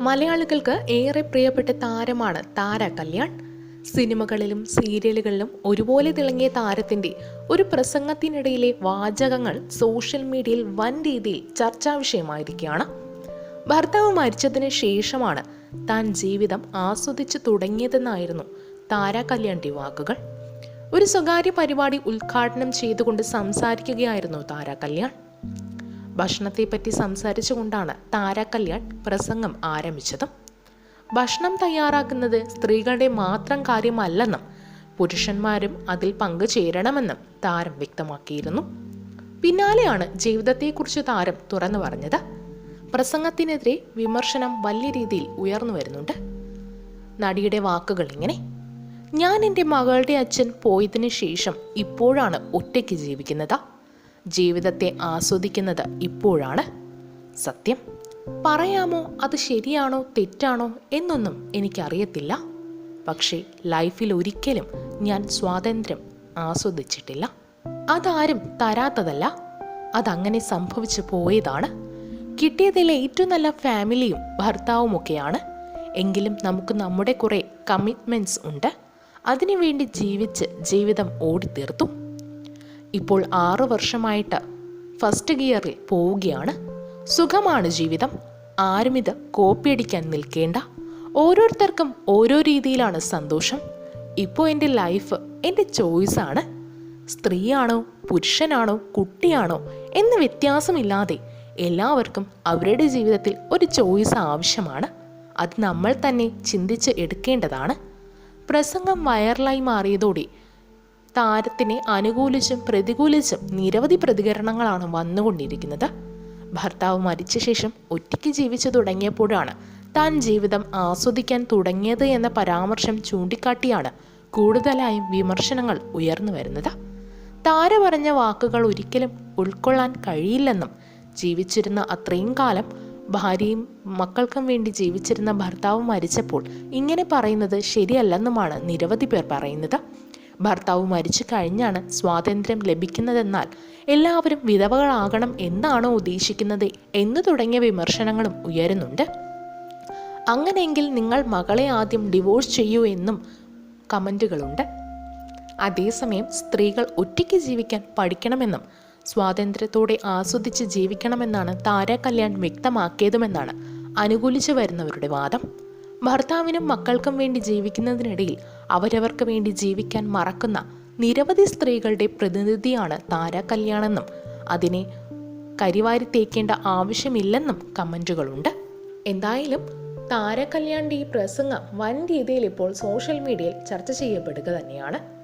മലയാളികൾക്ക് ഏറെ പ്രിയപ്പെട്ട താരമാണ് താര കല്യാൺ. സിനിമകളിലും സീരിയലുകളിലും ഒരുപോലെ തിളങ്ങിയ താരത്തിന്റെ ഒരു പ്രസംഗത്തിനിടയിലെ വാചകങ്ങൾ സോഷ്യൽ മീഡിയയിൽ വൻ രീതിയിൽ ചർച്ചാ വിഷയമായിരിക്കുകയാണ്. ഭർത്താവ് മരിച്ചതിന് ശേഷമാണ് താൻ ജീവിതം ആസ്വദിച്ചു തുടങ്ങിയതെന്നായിരുന്നു താര കല്യാണിന്റെ വാക്കുകൾ. ഒരു സ്വകാര്യ പരിപാടി ഉദ്ഘാടനം ചെയ്തുകൊണ്ട് സംസാരിക്കുകയായിരുന്നു താര കല്യാൺ. ഭക്ഷണത്തെപ്പറ്റി സംസാരിച്ചുകൊണ്ടാണ് താര കല്യാൺ പ്രസംഗം ആരംഭിച്ചതും. ഭക്ഷണം തയ്യാറാക്കുന്നത് സ്ത്രീകളുടെ മാത്രം കാര്യമല്ലെന്നും പുരുഷന്മാരും അതിൽ പങ്കുചേരണമെന്നും താരം വ്യക്തമാക്കിയിരുന്നു. പിന്നാലെയാണ് ജീവിതത്തെക്കുറിച്ച് താരം തുറന്നു പറഞ്ഞത്. പ്രസംഗത്തിനെതിരെ വിമർശനം വലിയ രീതിയിൽ ഉയർന്നു വരുന്നുണ്ട്. നടിയുടെ വാക്കുകൾ ഇങ്ങനെ ഞാൻ എന്റെ മകളുടെ അച്ഛൻ പോയതിനു ശേഷം ഇപ്പോഴാണ് ഒറ്റയ്ക്ക് ജീവിക്കുന്നത്. ജീവിതത്തെ ആസ്വദിക്കുന്നത് ഇപ്പോഴാണ്. സത്യം? പറയാമോ അത് ശരിയാണോ തെറ്റാണോ എന്നൊന്നും എനിക്കറിയത്തില്ല. പക്ഷേ ലൈഫിൽ ഒരിക്കലും ഞാൻ സ്വാതന്ത്ര്യം ആസ്വദിച്ചിട്ടില്ല. അതാരും തരാത്തതല്ല. അതങ്ങനെ സംഭവിച്ചു പോയതാണ്. കിട്ടിയതിലെ ഏറ്റവും നല്ല ഫാമിലിയും ഭർത്താവുമൊക്കെയാണ്. എങ്കിലും നമുക്ക് നമ്മുടെ കുറേ കമ്മിറ്റ്മെന്റ്സ് ഉണ്ട്. അതിനുവേണ്ടി ജീവിച്ച് ജീവിതം ഓടിത്തീർത്തു. ഇപ്പോൾ ആറു വർഷമായിട്ട് ഫസ്റ്റ് ഗിയറിൽ പോവുകയാണ്. സുഖമാണ് ജീവിതം. ആരും ഇത് കോപ്പിയടിക്കാൻ നിൽക്കേണ്ട. ഓരോരുത്തർക്കും ഓരോ രീതിയിലാണ് സന്തോഷം. ഇപ്പോൾ എന്റെ ലൈഫ് എന്റെ ചോയ്സാണ് സ്ത്രീയാണോ പുരുഷനാണോ കുട്ടിയാണോ എന്ന വ്യത്യാസമില്ലാതെ എല്ലാവർക്കും അവരുടെ ജീവിതത്തിൽ ഒരു ചോയ്സ് ആവശ്യമാണ്. അത് നമ്മൾ തന്നെ ചിന്തിച്ച് എടുക്കേണ്ടതാണ്. പ്രസംഗം വൈറലായി മാറിയതോടെ താരത്തിനെ അനുകൂലിച്ചും പ്രതികൂലിച്ചും നിരവധി പ്രതികരണങ്ങളാണ് വന്നുകൊണ്ടിരിക്കുന്നത്. ഭർത്താവ് മരിച്ച ശേഷം ഒറ്റയ്ക്ക് ജീവിച്ചു തുടങ്ങിയപ്പോഴാണ് താൻ ജീവിതം ആസ്വദിക്കാൻ തുടങ്ങിയത് എന്ന പരാമർശം ചൂണ്ടിക്കാട്ടിയാണ് കൂടുതലായും വിമർശനങ്ങൾ ഉയർന്നു വരുന്നത്. താര പറഞ്ഞ വാക്കുകൾ ഒരിക്കലും ഉൾക്കൊള്ളാൻ കഴിയില്ലെന്നും ജീവിച്ചിരുന്ന അത്രയും കാലം ഭാര്യയും മക്കൾക്കും വേണ്ടി ജീവിച്ചിരുന്ന ഭർത്താവ് മരിച്ചപ്പോൾ ഇങ്ങനെ പറയുന്നത് ശരിയല്ലെന്നുമാണ് നിരവധി പേർ പറയുന്നത്. ഭർത്താവ് മരിച്ചു കഴിഞ്ഞാണ് സ്വാതന്ത്ര്യം ലഭിക്കുന്നതെന്നാൽ എല്ലാവരും വിധവകളാകണം എന്നാണോ ഉദ്ദേശിക്കുന്നത് എന്ന് തുടങ്ങിയ വിമർശനങ്ങളും ഉയരുന്നുണ്ട്. അങ്ങനെയെങ്കിൽ നിങ്ങൾ മകളെ ആദ്യം ഡിവോഴ്സ് ചെയ്യൂ എന്നും കമന്റുകളുണ്ട് അതേസമയം സ്ത്രീകൾ ഒറ്റയ്ക്ക് ജീവിക്കാൻ പഠിക്കണമെന്നും സ്വാതന്ത്ര്യത്തോടെ ആസ്വദിച്ച് ജീവിക്കണമെന്നാണ് താര കല്യാൺ വ്യക്തമാക്കിയതുമെന്നാണ് അനുകൂലിച്ചു വരുന്നവരുടെ വാദം. ഭർത്താവിനും മക്കൾക്കും വേണ്ടി ജീവിക്കുന്നതിനിടയിൽ അവരവർക്ക് വേണ്ടി ജീവിക്കാൻ മറക്കുന്ന നിരവധി സ്ത്രീകളുടെ പ്രതിനിധിയാണ് താര കല്യാണെന്നും അതിനെ കരിവാരി തേക്കേണ്ട ആവശ്യമില്ലെന്നും കമന്റുകളുണ്ട് എന്തായാലും താര കല്യാണിന്റെ ഈ പ്രസംഗം വൻ രീതിയിൽ ഇപ്പോൾ സോഷ്യൽ മീഡിയയിൽ ചർച്ച ചെയ്യപ്പെടുക തന്നെയാണ്.